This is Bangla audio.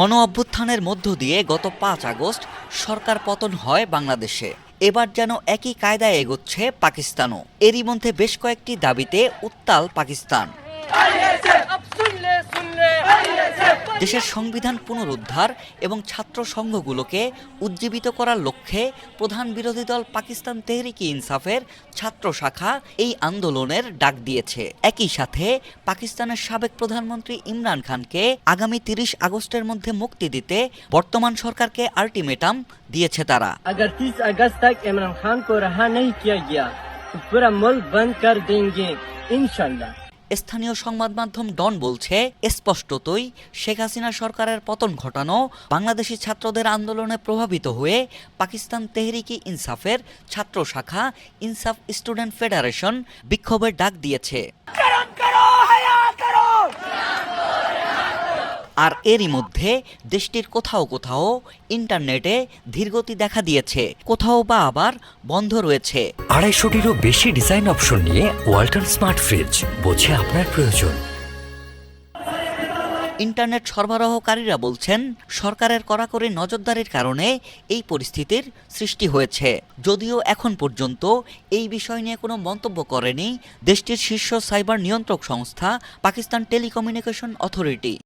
গণ অভ্যুত্থানের মধ্য দিয়ে গত পাঁচ আগস্ট সরকার পতন হয় বাংলাদেশে। এবার যেন একই কায়দায় এগোচ্ছে পাকিস্তানও। এরই মধ্যে বেশ কয়েকটি দাবিতে উত্তাল পাকিস্তান। দেশের সংবিধান পুনরুদ্ধার এবং ছাত্র সংঘগুলোকে উজ্জীবিত করার লক্ষ্যে প্রধান বিরোধী দল পাকিস্তান তেহরিকি ইনসাফের ছাত্র শাখা এই আন্দোলনের ডাক দিয়েছে একই সাথে পাকিস্তানের সাবেক প্রধানমন্ত্রী ইমরান খানকে আগামী তিরিশ আগস্টের মধ্যে মুক্তি দিতে বর্তমান সরকারকে আল্টিমেটাম দিয়েছে তারা अगर 30 अगस्त तक इमरान खान को रहा नहीं किया गया तो पूरा मुल्क बंद कर देंगे इंशाल्लाह স্থানীয় সংবাদ মাধ্যম ডন বলছে, স্পষ্টতই শেখ হাসিনা সরকারের পতন ঘটানো বাংলাদেশি ছাত্রদের আন্দোলনে প্রভাবিত হয়ে পাকিস্তান তেহরিকি ইনসাফের ছাত্র শাখা ইনসাফ স্টুডেন্ট ফেডারেশন বিক্ষোভের ডাক দিয়েছে। আর এরই মধ্যে দেশটির কোথাও কোথাও ইন্টারনেটে ধীরগতি দেখা দিয়েছে। কোথাও বা আবার বন্ধ রয়েছে। আড়াইশোটিরও বেশি ডিজাইন অপশন নিয়ে ওয়াল্টন স্মার্ট ফ্রিজ বোঝে আপনার প্রয়োজন। ইন্টারনেট সরবরাহকারীরা বলছেন সরকারের কড়াকড়ি নজরদারির কারণে এই পরিস্থিতির সৃষ্টি হয়েছে। যদিও এখন পর্যন্ত এই বিষয় নিয়ে কোনো মন্তব্য করেনি দেশটির শীর্ষ সাইবার নিয়ন্ত্রক সংস্থা পাকিস্তান টেলিকমিউনিকেশন অথরিটি।